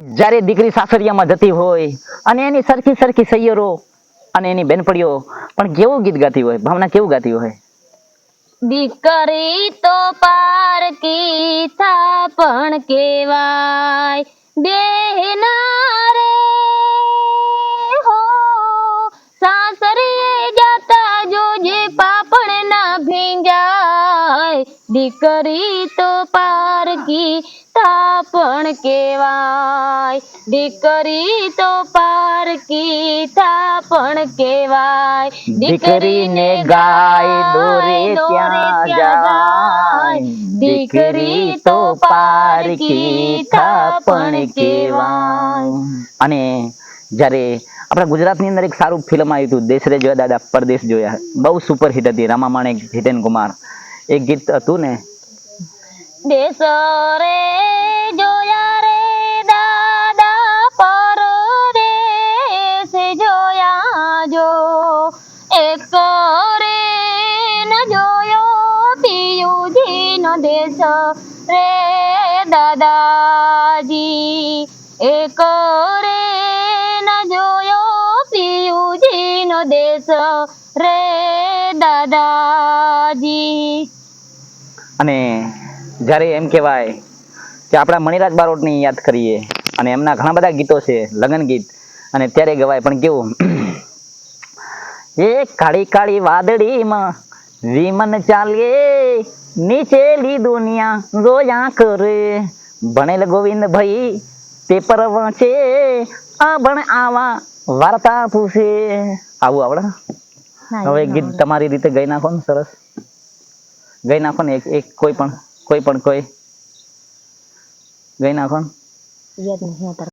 જ્યારે દીકરી સાસરિયામાં જતી હોય અને એની સરખી સરખી સૈયરો અને એની બેનપડીઓ પણ કેવું ગીત ગાતી હોય, ભાવના કેવું ગાતી હોય? દીકરી તો પારકી થાપણ કેવાય બેના રે હો. સાસરીએ જાતા જોજે પાપણ ના ભીંજાય, દીકરી તો પારકી થાપણ કેવાય દીકરી તો પારકી થાપણ કેવાય દીકરીને ગાય દોરે ત્યાં જાય. દીકરી તો પારકી થાપણ કેવાય અને જ્યારે આપણા ગુજરાતની અંદર એક સારું ફિલ્મ આવ્યું હતું દેશ રે જોયા દાદા પરદેશ જોયા. બહુ સુપર હિટ હતી રામા માણેક જીતેન કુમાર. એક ગીત હતું ને? દેશ રે નો દેશ રે દાદાજી. એક રે ન જોયો પિયુજી નો દેશ રે દાદાજી. અને જ્યારે એમ કહેવાય કે આપણા મણિરાજ બારોટની યાદ કરીએ, અને એમના ઘણા બધા ગીતો છે, લગ્ન ગીત, અને ત્યારે ગવાય પણ કેવું, એ કાળી કાળી વાદળીમાં વિમન ચાલે નીચેલી દુનિયા જોયા કરે ભણેલ ગોવિંદ ભાઈ પેપર વાંચે આ ભણ આવા વાર્તા પૂછે આવું આવડે હવે ગીત તમારી રીતે ગઈ નાખો ને સરસ। ગઈ નાખો ને એક એક કોઈ પણ કોઈ પણ કોઈ। ગઈ નાખો ને।